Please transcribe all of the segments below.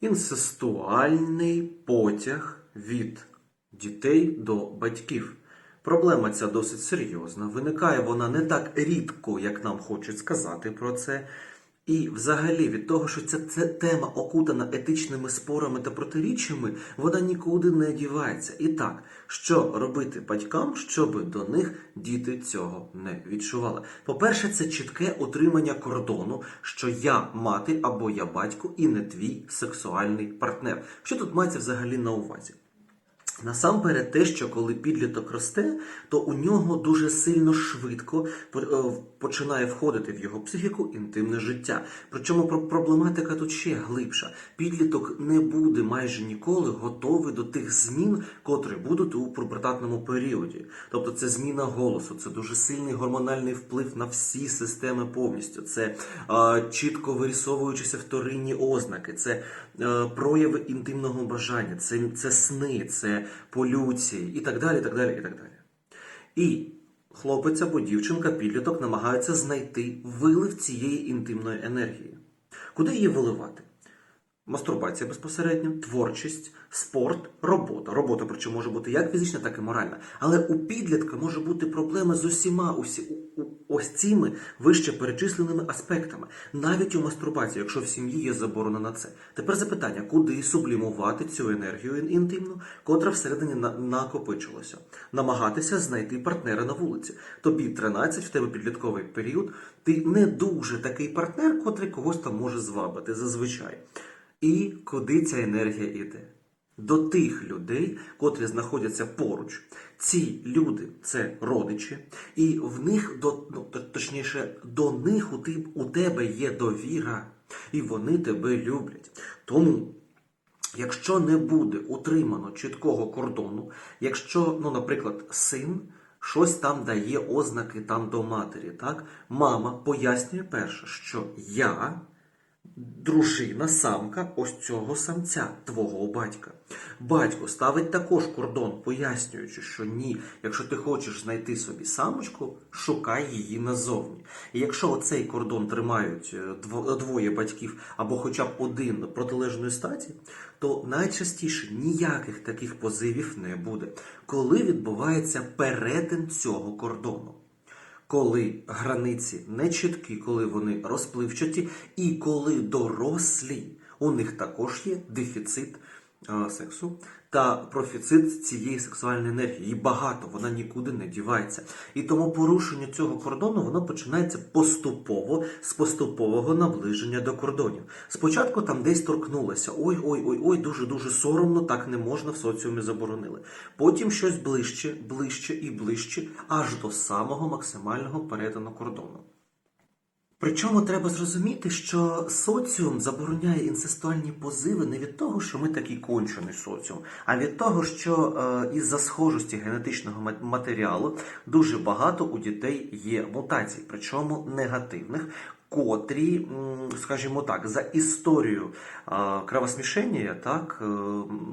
інцестуальний потяг від дітей до батьків. Проблема ця досить серйозна. Виникає вона не так рідко, як нам хочуть сказати про це. І взагалі від того, що ця, ця тема окутана етичними спорами та протиріччями, вона нікуди не дівається. І так, що робити батькам, щоб до них діти цього не відчували? По-перше, це чітке отримання кордону, що я мати або я батько і не твій сексуальний партнер. Що тут мається взагалі на увазі? Насамперед, те, що коли підліток росте, то у нього дуже сильно швидко е, починає входити в його психіку інтимне життя. Причому про- проблематика тут ще глибша. Підліток не буде майже ніколи готовий до тих змін, котрі будуть у пубертатному періоді. Тобто це зміна голосу, це дуже сильний гормональний вплив на всі системи повністю. Це е, чітко вирісовуючися вторинні ознаки, це е, прояви інтимного бажання, це, це сни, це полюції і так далі. І так далі, і так далі. І хлопець або дівчинка, підліток намагаються знайти вилив цієї інтимної енергії. Куди її виливати? Мастурбація безпосередньо, творчість, спорт, робота. Робота, причому може бути як фізична, так і моральна. Але у підлітка може бути проблема з усіма усі, ось цими вище перечисленими аспектами. Навіть у мастурбації, якщо в сім'ї є заборона на це. Тепер запитання, куди сублімувати цю енергію інтимну, котра всередині накопичилася. Намагатися знайти партнера на вулиці. Тобі 13, в тебе підлітковий період, ти не дуже такий партнер, котрий когось там може звабити зазвичай. І куди ця енергія йде? До тих людей, котрі знаходяться поруч. Ці люди це родичі, і в них до ну, точніше, до них у, ти, у тебе є довіра, і вони тебе люблять. Тому Якщо не буде утримано чіткого кордону, якщо, ну, наприклад, син щось там дає ознаки там до матері, так? Мама пояснює перше, що я дружина, самка ось цього самця, твого батька. Батько ставить також кордон, пояснюючи, що ні, якщо ти хочеш знайти собі самочку, шукай її назовні. І якщо оцей кордон тримають е, двоє батьків або хоча б один протилежної статі, то найчастіше ніяких таких позивів не буде, коли відбувається перетин цього кордону коли границі не чіткі, коли вони розпливчаті, і коли дорослі, у них також є дефіцит сексу та профіцит цієї сексуальної енергії. Її багато, вона нікуди не дівається. І тому порушення цього кордону воно починається поступово з поступового наближення до кордонів. Спочатку там десь торкнулося. Ой, ой, ой, ой, дуже дуже соромно, так не можна в соціумі заборонили. Потім щось ближче, ближче і ближче, аж до самого максимального перетину кордону. Причому треба зрозуміти, що соціум забороняє інцестуальні позиви не від того, що ми такий кончений соціум, а від того, що е, із-за схожості генетичного ма- матеріалу дуже багато у дітей є мутацій, причому негативних. Котрі, скажімо так, за історію е, кровосмішення, так е,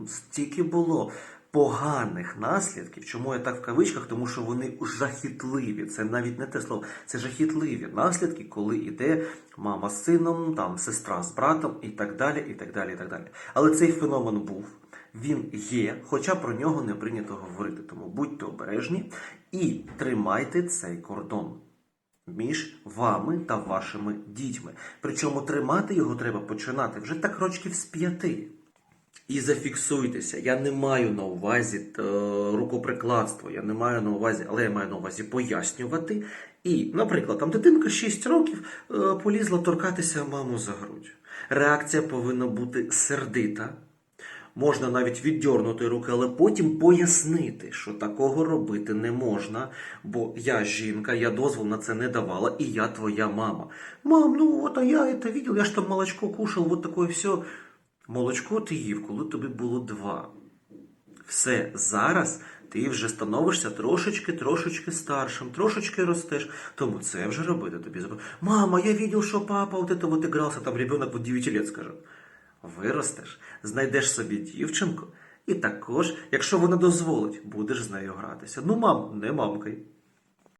стільки було поганих наслідків. Чому я так в кавичках? Тому що вони жахітливі. Це навіть не те слово, це жахітливі наслідки, коли йде мама з сином, там сестра з братом і так далі, і так далі, і так далі. Але цей феномен був. Він є, хоча про нього не прийнято говорити. Тому будьте обережні і тримайте цей кордон між вами та вашими дітьми. Причому тримати його треба починати вже так рочків з п'яти. І зафіксуйтеся, я не маю на увазі е, рукоприкладство, я не маю на увазі, але я маю на увазі пояснювати. І, наприклад, там дитинка 6 років е, полізла торкатися маму за грудь. Реакція повинна бути сердита. Можна навіть віддьорнути руки, але потім пояснити, що такого робити не можна, бо я жінка, я дозвол на це не давала, і я твоя мама. Мам, ну от а я это видел, я ж там молочко кушал, вот такое все. Молочко ти їв, коли тобі було два. Все, зараз ти вже становишся трошечки, трошечки старшим, трошечки ростеш. Тому це вже робити тобі. Мама, я видел, що папа вот это вот там ребенок вот 9 лет, скажем. Виростеш, знайдеш собі дівчинку, і також, якщо вона дозволить, будеш з нею гратися. Ну, мам, не мамкай.